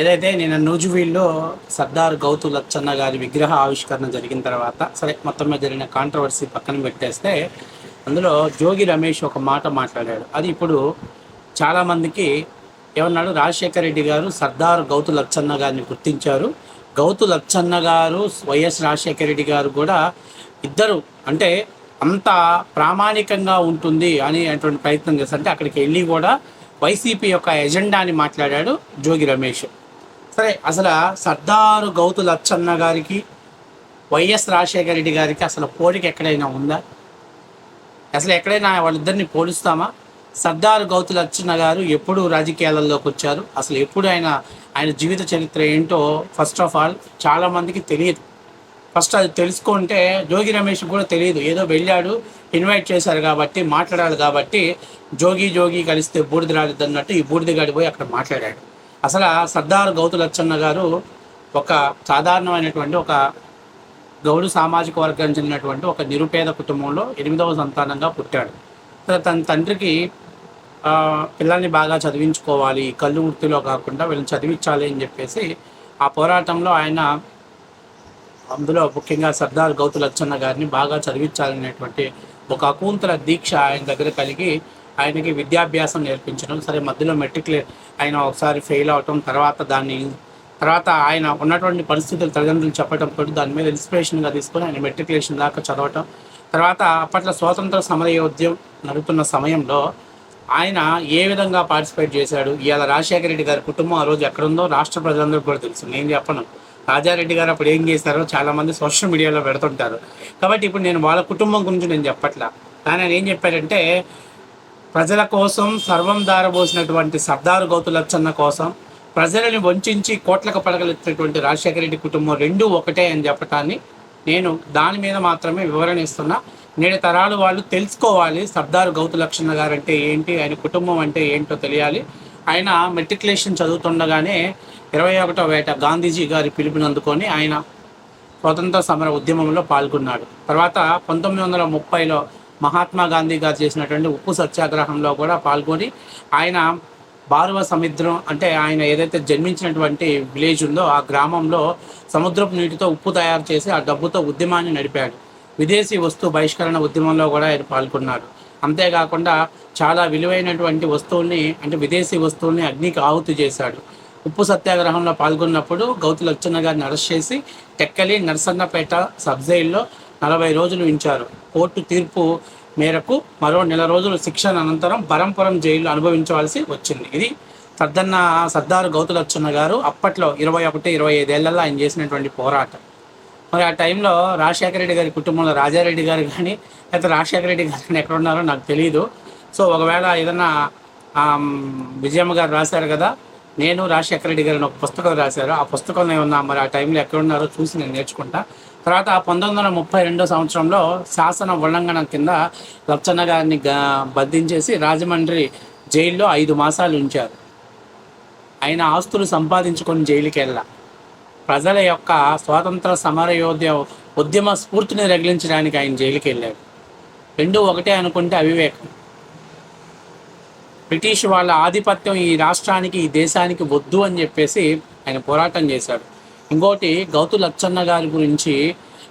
ఏదైతే నేను నూజువీల్లో సర్దార్ గౌతు లచ్చన్న గారి విగ్రహ ఆవిష్కరణ జరిగిన తర్వాత సరే మొత్తం మీద జరిగిన కాంట్రవర్సీ పక్కన పెట్టేస్తే అందులో జోగి రమేష్ ఒక మాట మాట్లాడాడు. అది ఇప్పుడు చాలామందికి ఏమన్నాడు? రాజశేఖర రెడ్డి గారు సర్దార్ గౌతు లచ్చన్న గారిని గుర్తించారు. గౌతు లచ్చన్న గారు వైఎస్ రాజశేఖర రెడ్డి గారు కూడా ఇద్దరు అంటే అంత ప్రామాణికంగా ఉంటుంది అని అటువంటి ప్రయత్నం చేస్తారు అంటే అక్కడికి వెళ్ళి కూడా వైసీపీ యొక్క ఎజెండాని మాట్లాడాడు జోగి రమేష్. సరే అసలు సర్దారు గౌతు లచ్చన్న గారికి వైఎస్ రాజశేఖర రెడ్డి గారికి అసలు పోలిక ఎక్కడైనా ఉందా? అసలు ఎక్కడైనా వాళ్ళిద్దరిని పోలుస్తామా? సర్దార్ గౌతు లచ్చన్న గారు ఎప్పుడు రాజకీయాలలోకి వచ్చారు? అసలు ఎప్పుడు ఆయన ఆయన జీవిత చరిత్ర ఏంటో ఫస్ట్ ఆఫ్ ఆల్ చాలామందికి తెలియదు. ఫస్ట్ అది తెలుసుకుంటే జోగి రమేష్ కూడా తెలియదు. ఏదో వెళ్ళాడు ఇన్వైట్ చేశారు కాబట్టి మాట్లాడాలి కాబట్టి జోగి జోగి కలిస్తే బూడిద రాలేదు అన్నట్టు ఈ బూడిద గడిపోయి అక్కడ మాట్లాడాడు. అసలు సర్దార్ గౌతు లచ్చన్న గారు ఒక సాధారణమైనటువంటి ఒక గౌడు సామాజిక వర్గానికి చెందినటువంటి ఒక నిరుపేద కుటుంబంలో ఎనిమిదవ సంతానంగా పుట్టాడు. తన తండ్రికి పిల్లల్ని బాగా చదివించుకోవాలి కళ్ళు వృత్తిలో కాకుండా వీళ్ళని చదివించాలి అని చెప్పేసి ఆ పోరాటంలో ఆయన అందులో ముఖ్యంగా సర్దార్ గౌతు లచ్చన్న గారిని బాగా చదివించాలనేటువంటి ఒక అకూంతల దీక్ష ఆయన దగ్గర కలిగి ఆయనకి విద్యాభ్యాసం నేర్పించడం. సరే మధ్యలో మెట్రిక్లే ఆయన ఒకసారి ఫెయిల్ అవటం తర్వాత దాన్ని తర్వాత ఆయన ఉన్నటువంటి పరిస్థితులు తల్లిదండ్రులు చెప్పడంతో దాని మీద ఇన్స్పిరేషన్గా తీసుకొని ఆయన మెట్రికులేషన్ దాకా చదవటం. తర్వాత అప్పట్లో స్వాతంత్ర సమరయోద్యం నడుపుతున్న సమయంలో ఆయన ఏ విధంగా పార్టిసిపేట్ చేశాడు? ఇవాళ రాజశేఖర రెడ్డి గారి కుటుంబం ఆ రోజు ఎక్కడుందో రాష్ట్ర ప్రజలందరికీ కూడా తెలుసు. నేను చెప్పను. రాజారెడ్డి గారు అప్పుడు ఏం చేశారో చాలామంది సోషల్ మీడియాలో పెడుతుంటారు. కాబట్టి ఇప్పుడు నేను వాళ్ళ కుటుంబం గురించి నేను చెప్పట్లా. కానీ ఆయన ఏం చెప్పారంటే ప్రజల కోసం సర్వం దారబోసినటువంటి సర్దారు గౌతులచ్చన్న కోసం ప్రజలని వంచి కోట్లకు పడగలెత్తినటువంటి రాజశేఖర రెడ్డి కుటుంబం రెండూ ఒకటే అని చెప్పటాన్ని నేను దాని మీద మాత్రమే వివరణ ఇస్తున్నా. నేటి తరాలు వాళ్ళు తెలుసుకోవాలి సర్దారు గౌతులక్షణ గారు అంటే ఏంటి ఆయన కుటుంబం అంటే ఏంటో తెలియాలి. ఆయన మెట్రికులేషన్ చదువుతుండగానే ఇరవై ఒకటో వేట గాంధీజీ గారి పిలుపునందుకొని ఆయన స్వతంత్ర సమర ఉద్యమంలో పాల్గొన్నాడు. తర్వాత పంతొమ్మిది వందల ముప్పైలో మహాత్మా గాంధీ గారు చేసినటువంటి ఉప్పు సత్యాగ్రహంలో కూడా పాల్గొని ఆయన బారువ సముద్రం అంటే ఆయన ఏదైతే జన్మించినటువంటి విలేజ్ ఉందో ఆ గ్రామంలో సముద్రపు నీటితో ఉప్పు తయారు చేసి ఆ డబ్బుతో ఉద్యమాన్ని నడిపాడు. విదేశీ వస్తు బహిష్కరణ ఉద్యమంలో కూడా ఆయన పాల్గొన్నారు. అంతేకాకుండా చాలా విలువైనటువంటి వస్తువుల్ని అంటే విదేశీ వస్తువుల్ని అగ్నికి ఆహుతి చేశాడు. ఉప్పు సత్యాగ్రహంలో పాల్గొన్నప్పుడు గౌతు లచ్చన్న గారిని అరెస్ట్ చేసి టెక్కలి నరసన్నపేట సబ్ జైల్లో నలభై రోజులు ఉంచారు. కోర్టు తీర్పు మేరకు మరో నెల రోజులు శిక్షణ అనంతరం బరంపురం జైలు అనుభవించవలసి వచ్చింది. ఇది సర్దన్న సర్దారు గౌతులచ్చన్న గారు అప్పట్లో ఇరవై ఒకటి ఇరవై ఐదేళ్ళలో ఆయన చేసినటువంటి పోరాటం. మరి ఆ టైంలో రాజశేఖర రెడ్డి గారి కుటుంబంలో రాజారెడ్డి గారు కానీ లేకపోతే రాజశేఖర రెడ్డి గారు కానీ ఎక్కడ ఉన్నారో నాకు తెలియదు సో ఒకవేళ ఏదన్నా విజయమ్మ గారు రాశారు కదా నేను రాజశేఖర రెడ్డి గారిని ఒక పుస్తకం రాశారు. ఆ పుస్తకంలో ఏమన్నా మరి ఆ టైంలో ఎక్కడ ఉన్నారో చూసి నేను నేర్చుకుంటా. తర్వాత పంతొమ్మిది వందల ముప్పై రెండో సంవత్సరంలో శాసన ఉల్లంఘన కింద లచ్చన్న గారిని బంధించేసి రాజమండ్రి జైల్లో ఐదు మాసాలు ఉంచారు. ఆయన ఆస్తులు సంపాదించుకొని జైలుకి వెళ్ళా ప్రజల యొక్క స్వాతంత్ర సమరయోధ్య ఉద్యమ స్ఫూర్తిని రగిలించడానికి ఆయన జైలుకి వెళ్ళాడు రెండు ఒకటే అనుకుంటే అవివేకం. బ్రిటిష్ వాళ్ళ ఆధిపత్యం ఈ రాష్ట్రానికి ఈ దేశానికి వద్దు అని చెప్పేసి ఆయన పోరాటం చేశాడు. ఇంకోటి గౌతు లచ్చన్న గారి గురించి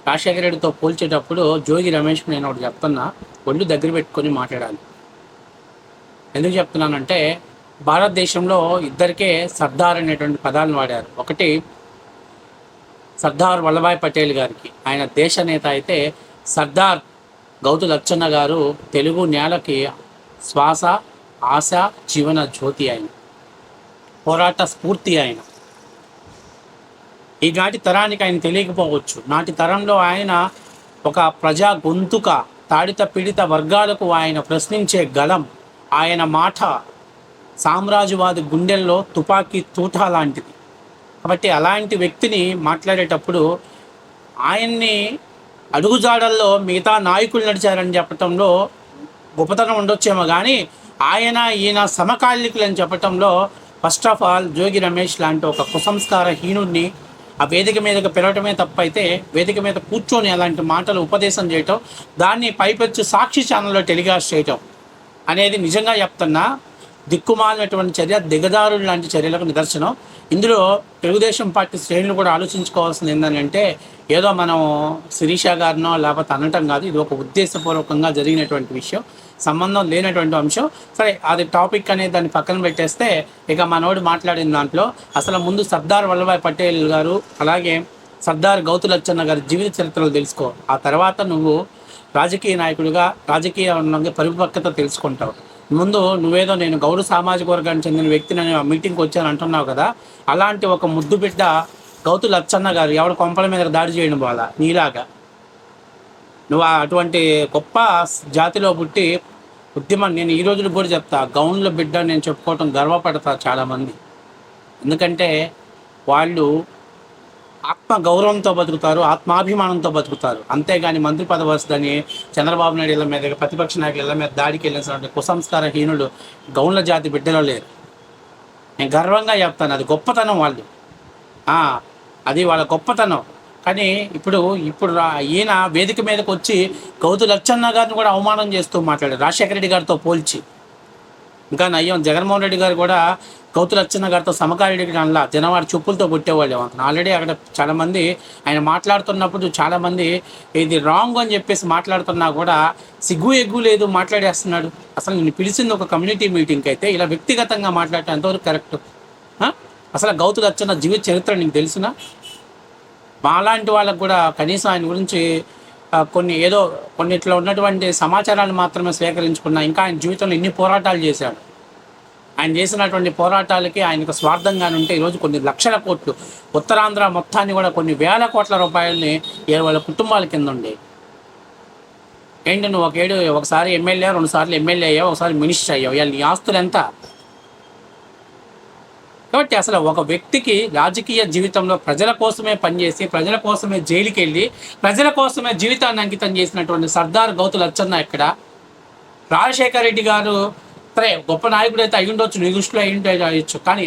రాజశేఖర రెడ్డితో పోల్చేటప్పుడు జోగి రమేష్ నేను ఒకటి చెప్తున్నా. ఒళ్ళు దగ్గర పెట్టుకొని మాట్లాడాలి. ఎందుకు చెప్తున్నానంటే భారతదేశంలో ఇద్దరికే సర్దార్ అనేటువంటి పదాలను వాడారు. ఒకటి సర్దార్ వల్లభాయ్ పటేల్ గారికి. ఆయన దేశ నేత అయితే సర్దార్ గౌతు లచ్చన్న గారు తెలుగు నేలకి శ్వాస ఆశ జీవన జ్యోతి ఆయన. పోరాట స్ఫూర్తి ఆయన. ఈనాటి తరానికి ఆయన తెలియకపోవచ్చు. నాటి తరంలో ఆయన ఒక ప్రజా గొంతుక తాడిత పీడిత వర్గాలకు ఆయన ప్రశ్నించే గలం ఆయన మాట సామ్రాజ్యవాది గుండెల్లో తుపాకీ తూట లాంటిది. కాబట్టి అలాంటి వ్యక్తిని మాట్లాడేటప్పుడు ఆయన్ని అడుగుజాడల్లో మిగతా నాయకులు నడిచారని చెప్పటంలో గొప్పతనం ఉండొచ్చేమో కానీ ఆయన ఈయన సమకాలీకులు అని చెప్పటంలో first of all Jogi Ramesh లాంటి ఒక కుసంస్కార హీనుడిని ఆ వేదిక మీదకి పిలవటమే తప్పైతే వేదిక మీద కూర్చొని అలాంటి మాటలు ఉపదేశం చేయటం దాన్ని పైపెచ్చు సాక్షి ఛానల్లో టెలికాస్ట్ చేయటం అనేది నిజంగా చెప్తున్నా. దిక్కుమాలినటువంటి చర్య దిగదారులు లాంటి చర్యలకు నిదర్శనం. ఇందులో తెలుగుదేశం పార్టీ శ్రేణులు కూడా ఆలోచించుకోవాల్సింది ఏంటంటే ఏదో మనం శిరీష గారినో లేకపోతే అనటం కాదు. ఇది ఒక ఉద్దేశపూర్వకంగా జరిగినటువంటి విషయం. సంబంధం లేనటువంటి అంశం. సరే అది టాపిక్ అనేది దాన్ని పక్కన పెట్టేస్తే ఇక మనోడు మాట్లాడిన దాంట్లో అసలు ముందు సర్దార్ వల్లభాయ్ పటేల్ గారు అలాగే సర్దార్ గౌతు లచ్చన్న గారి జీవిత చరిత్రలు తెలుసుకో. ఆ తర్వాత నువ్వు రాజకీయ నాయకుడిగా రాజకీయ పరిపక్వత తెలుసుకుంటావు. ముందు నువ్వేదో నేను గౌరవ సామాజిక వర్గానికి చెందిన వ్యక్తిని ఆ మీటింగ్కి వచ్చాను అంటున్నావు కదా అలాంటి ఒక ముద్దు బిడ్డ గౌతు లచ్చన్న గారు ఎవడ కొంపల మీద దాడి చేయడం వల్ల నీలాగా. నువ్వు అటువంటి గొప్ప జాతిలో పుట్టి ఉద్యమం నేను ఈ రోజులు కూడా చెప్తా గౌన్ల బిడ్డ నేను చెప్పుకోవటం గర్వపడతా చాలామంది. ఎందుకంటే వాళ్ళు ఆత్మ గౌరవంతో బతుకుతారు ఆత్మాభిమానంతో బతుకుతారు. అంతేగాని మంత్రి పదవి వస్తుందని చంద్రబాబు నాయుడు ఇళ్ళ మీద ప్రతిపక్ష నాయకుల ఇళ్ళ మీద దాడికి వెళ్ళినటువంటి కుసంస్కార హీనులు గౌన్ల జాతి బిడ్డలో లేరు. నేను గర్వంగా చెప్తాను అది గొప్పతనం వాళ్ళు. అది వాళ్ళ గొప్పతనం. కానీ ఇప్పుడు ఇప్పుడు రా- ఈయన వేదిక మీదకి వచ్చి గౌతు లచ్చన్న గారిని కూడా అవమానం చేస్తూ మాట్లాడారు రాజశేఖర రెడ్డి గారితో పోల్చి. ఇంకా నయ్యం జగన్మోహన్ రెడ్డి గారు కూడా గౌతు లచ్చన్న గారితో సమకాలీడికి అనలా జనవాడి చెప్పులతో పుట్టేవాళ్ళు ఆల్రెడీ అక్కడ చాలామంది ఆయన మాట్లాడుతున్నప్పుడు చాలామంది ఇది రాంగ్ అని చెప్పేసి మాట్లాడుతున్నా కూడా సిగ్గు ఎగ్గు లేదు మాట్లాడేస్తున్నాడు. అసలు నేను పిలిచింది ఒక కమ్యూనిటీ మీటింగ్కి అయితే ఇలా వ్యక్తిగతంగా మాట్లాడటం ఎంతవరకు కరెక్ట్? అసలు గౌతు లచ్చన్న జీవిత చరిత్ర నీకు తెలిసినా? మాలాంటి వాళ్ళకు కూడా కనీసం ఆయన గురించి కొన్ని ఏదో కొన్నిట్లో ఉన్నటువంటి సమాచారాన్ని మాత్రమే స్వీకరించుకున్నా ఇంకా ఆయన జీవితంలో ఎన్ని పోరాటాలు చేశాడు. ఆయన చేసినటువంటి పోరాటాలకి ఆయనకు స్వార్థంగానే ఉంటే ఈరోజు కొన్ని లక్షల కోట్లు ఉత్తరాంధ్ర మొత్తాన్ని కూడా కొన్ని వేల కోట్ల రూపాయలని ఏ వాళ్ళ కుటుంబాల కింద ఉండే. ఏంటి నువ్వు ఒక ఏడు ఒకసారి ఎమ్మెల్యే రెండు సార్లు ఎమ్మెల్యే అయ్యావు ఒకసారి మినిస్టర్ అయ్యావు. ఇవాళ నీ ఆస్తులు ఎంత? కాబట్టి అసలు ఒక వ్యక్తికి రాజకీయ జీవితంలో ప్రజల కోసమే పనిచేసి ప్రజల కోసమే జైలుకి వెళ్ళి ప్రజల కోసమే జీవితాన్ని అంకితం చేసినటువంటి సర్దార్ గౌతు లచ్చన్న ఇక్కడ రాజశేఖర రెడ్డి గారు సరే గొప్ప నాయకుడు అయితే అయి ఉండొచ్చు నీ దృష్టిలో అయి అయ్యొచ్చు కానీ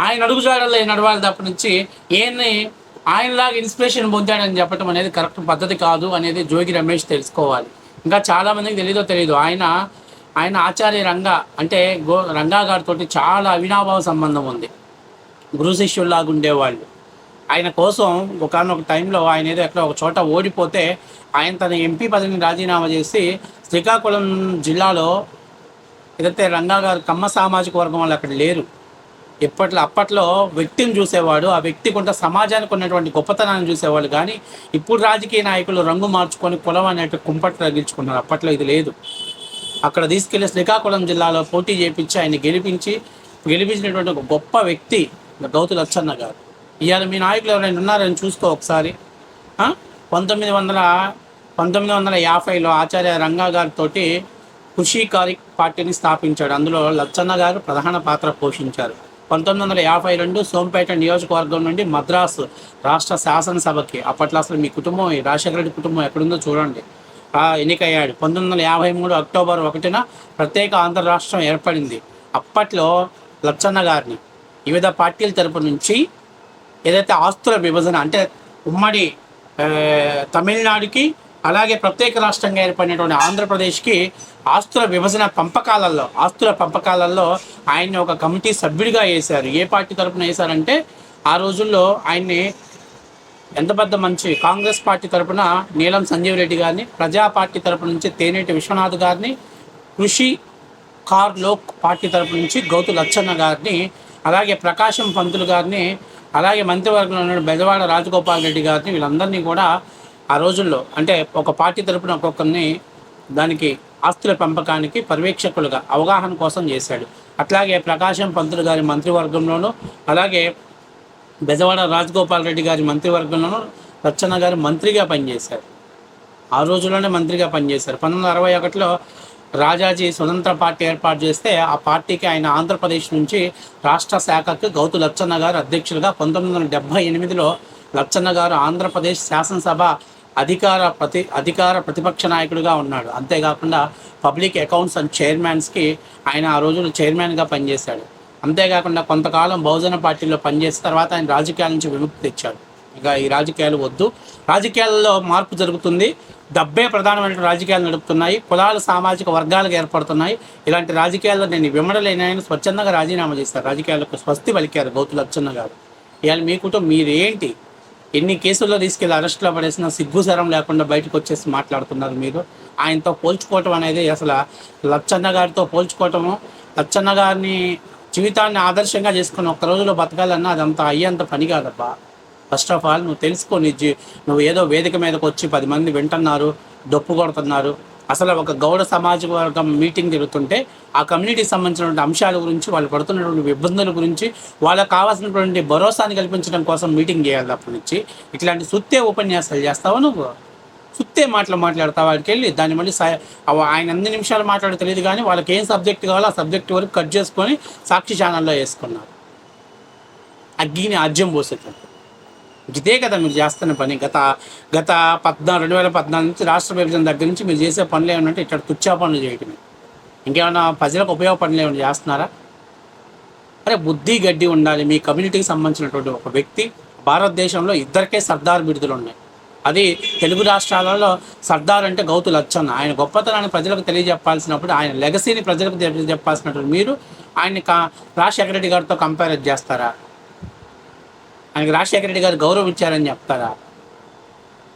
ఆయన అడుగుజాడల్లో నడవాలి తప్ప నుంచి ఈయన్ని ఆయనలాగా ఇన్స్పిరేషన్ పొందాడని చెప్పడం అనేది కరెక్ట్ పద్ధతి కాదు అనేది జోగి రమేష్ తెలుసుకోవాలి. ఇంకా చాలా మందికి తెలియదో తెలియదు ఆయన ఆయన ఆచార్య రంగా అంటే గో రంగా గారితో చాలా అవినాభావ సంబంధం ఉంది. గురు శిష్యుల్లాగా ఉండేవాళ్ళు ఆయన కోసం ఒకనొక టైంలో ఆయన ఏదో ఎక్కడ ఒక చోట ఓడిపోతే ఆయన తన ఎంపీ పదవిని రాజీనామా చేసి శ్రీకాకుళం జిల్లాలో ఏదైతే రంగా గారు కమ్మ సామాజిక వర్గం వాళ్ళు అక్కడ లేరు. ఇప్పట్లో అప్పట్లో వ్యక్తిని చూసేవాడు ఆ వ్యక్తి కొంత సమాజానికి ఉన్నటువంటి గొప్పతనాన్ని చూసేవాళ్ళు. కానీ ఇప్పుడు రాజకీయ నాయకులు రంగు మార్చుకొని కులం అనేట్టు కుంపట్లు తగ్గించుకున్నారు అప్పట్లో ఇది లేదు. అక్కడ తీసుకెళ్ళి శ్రీకాకుళం జిల్లాలో పోటీ చేయించి ఆయన గెలిపించి గెలిపించినటువంటి ఒక గొప్ప వ్యక్తి గౌతు లచ్చన్న గారు. ఇవాళ మీ నాయకులు ఎవరైనా ఉన్నారని చూసుకో ఒకసారి. పంతొమ్మిది వందల పంతొమ్మిది వందల యాభైలో ఆచార్య రంగా గారితోటి ఖుషీకారి పార్టీని స్థాపించాడు. అందులో లచ్చన్న గారు ప్రధాన పాత్ర పోషించారు. పంతొమ్మిది వందల యాభై రెండు సోంపేట నియోజకవర్గం నుండి మద్రాసు రాష్ట్ర శాసనసభకి. అప్పట్లో అసలు మీ కుటుంబం రాజశేఖర రెడ్డి కుటుంబం ఎక్కడుందో చూడండి. ఎన్నికయ్యాడు. పంతొమ్మిది వందల యాభై మూడు అక్టోబర్ ఒకటిన ప్రత్యేక ఆంధ్ర రాష్ట్రం ఏర్పడింది. అప్పట్లో లచ్చన్న గారిని వివిధ పార్టీల తరపు నుంచి ఏదైతే ఆస్తుల విభజన అంటే ఉమ్మడి తమిళనాడుకి అలాగే ప్రత్యేక రాష్ట్రంగా ఏర్పడినటువంటి ఆంధ్రప్రదేశ్కి ఆస్తుల విభజన పంపకాలలో ఆస్తుల పంపకాలలో ఆయన్ని ఒక కమిటీ సభ్యుడిగా వేశారు. ఏ పార్టీ తరపున వేశారంటే ఆ రోజుల్లో ఆయన్ని ఎంత పెద్ద మంచి కాంగ్రెస్ పార్టీ తరపున నీలం సంజీవ్ రెడ్డి గారిని ప్రజా పార్టీ తరపు నుంచి తేనేటి విశ్వనాథ్ గారిని కృషి కార్ లోక్ పార్టీ తరపు నుంచి గౌతు లచ్చన్న గారిని అలాగే ప్రకాశం పంతులు గారిని అలాగే మంత్రివర్గంలో ఉన్న బెజవాడ రాజగోపాల్ రెడ్డి గారిని వీళ్ళందరినీ కూడా ఆ రోజుల్లో అంటే ఒక పార్టీ తరపున ఒక్కొక్కరిని దానికి ఆస్తుల పెంపకానికి పర్యవేక్షకులుగా అవగాహన కోసం చేశాడు. అట్లాగే ప్రకాశం పంతులు గారి మంత్రివర్గంలోనూ అలాగే బెజవాడ రాజగోపాల్ రెడ్డి గారి మంత్రివర్గంలోనూ లచ్చన్న గారు మంత్రిగా పనిచేశారు. ఆ రోజుల్లోనే మంత్రిగా పనిచేశారు. పంతొమ్మిది వందల అరవై ఒకటిలో రాజాజీ స్వతంత్ర పార్టీ ఏర్పాటు చేస్తే ఆ పార్టీకి ఆయన ఆంధ్రప్రదేశ్ నుంచి రాష్ట్ర శాఖకు గౌతు లచ్చన్న గారు అధ్యక్షులుగా పంతొమ్మిది వందల డెబ్బై ఎనిమిదిలో లచ్చన్న గారు ఆంధ్రప్రదేశ్ శాసనసభ అధికార ప్రతి అధికార ప్రతిపక్ష నాయకుడిగా ఉన్నాడు. అంతేకాకుండా పబ్లిక్ అకౌంట్స్ అండ్ చైర్మన్స్కి ఆయన ఆ రోజుల్లో చైర్మన్గా పనిచేశాడు. అంతేకాకుండా కొంతకాలం బహుజన పార్టీలో పనిచేసిన తర్వాత ఆయన రాజకీయాల నుంచి విముక్తి తెచ్చాడు. ఇక ఈ రాజకీయాలు వద్దు. రాజకీయాల్లో మార్పు జరుగుతుంది. డబ్బే ప్రధానమైన రాజకీయాలు నడుపుతున్నాయి. కులాలు సామాజిక వర్గాలకు ఏర్పడుతున్నాయి. ఇలాంటి రాజకీయాల్లో నేను విమడలేనని స్వచ్ఛందంగా రాజీనామా చేశారు. రాజకీయాలకు స్వస్తి పలికారు గౌతు లచ్చన్న గారు. ఇవాళ మీ కుటుంబం మీరేంటి? ఎన్ని కేసుల్లో తీసుకెళ్ళి అరెస్ట్లో పడేసిన సిగ్గుసరం లేకుండా బయటకు వచ్చేసి మాట్లాడుతున్నారు మీరు. ఆయనతో పోల్చుకోవటం అనేది అసలు లచ్చన్న గారితో పోల్చుకోవటము లచ్చన్న గారిని జీవితాన్ని ఆదర్శంగా చేసుకుని ఒక్క రోజులో బతకాలన్నా అదంతా అయ్యేంత పని కాదబ్బా. ఫస్ట్ ఆఫ్ ఆల్ నువ్వు తెలుసుకొని నువ్వు ఏదో వేదిక మీదకి వచ్చి పది మంది వింటున్నారు దొప్పు కొడుతున్నారు. అసలు ఒక గౌడ సమాజ వర్గం మీటింగ్ జరుగుతుంటే ఆ కమ్యూనిటీకి సంబంధించినటువంటి అంశాల గురించి వాళ్ళు పడుతున్నటువంటి ఇబ్బందుల గురించి వాళ్ళకి కావాల్సినటువంటి భరోసాని కల్పించడం కోసం మీటింగ్ చేయాలి అప్పటి నుంచి. ఇట్లాంటి సుత్తే ఉపన్యాసాలు చేస్తావా నువ్వు? సుత్తే మాటలు మాట్లాడతావు? వాడికి వెళ్ళి దాన్ని మళ్ళీ ఆయన అన్ని నిమిషాలు మాట్లాడే తెలియదు కానీ వాళ్ళకి ఏం సబ్జెక్ట్ కావాలో ఆ సబ్జెక్ట్ వరకు కట్ చేసుకొని సాక్షి ఛానల్లో వేసుకున్నారు. అగ్గిని ఆజ్యం పోసేటట్టు. ఇదే కదా మీరు చేస్తున్న పని. గత గత పద్నాలుగు రెండు వేల పద్నాలుగు నుంచి రాష్ట్ర విభజన దగ్గర నుంచి మీరు చేసే పనులు ఏమంటే ఇక్కడ తుచ్చా పనులు చేయటమే. ఇంకేమైనా ప్రజలకు ఉపయోగ పనులు ఏమైనా చేస్తున్నారా? అరే బుద్ధి గడ్డి ఉండాలి. మీ కమ్యూనిటీకి సంబంధించినటువంటి ఒక వ్యక్తి భారతదేశంలో ఇద్దరికే సర్దార్ బిడుదలు ఉన్నాయి. అది తెలుగు రాష్ట్రాలలో సర్దార్ అంటే గౌతు లచ్చన్న. ఆయన గొప్పతనాన్ని ప్రజలకు తెలియజెప్పాల్సినప్పుడు ఆయన లెగసీని ప్రజలకు తెలియజెప్పాల్సినటువంటి మీరు ఆయన కా రాజశేఖర రెడ్డి గారితో కంపేర్ చేస్తారా? ఆయనకి రాజశేఖర రెడ్డి గారు గౌరవం ఇచ్చారని చెప్తారా?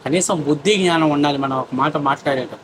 కనీసం బుద్ధి జ్ఞానం ఉండాలి మనం ఒక మాట మాట్లాడేటప్పుడు.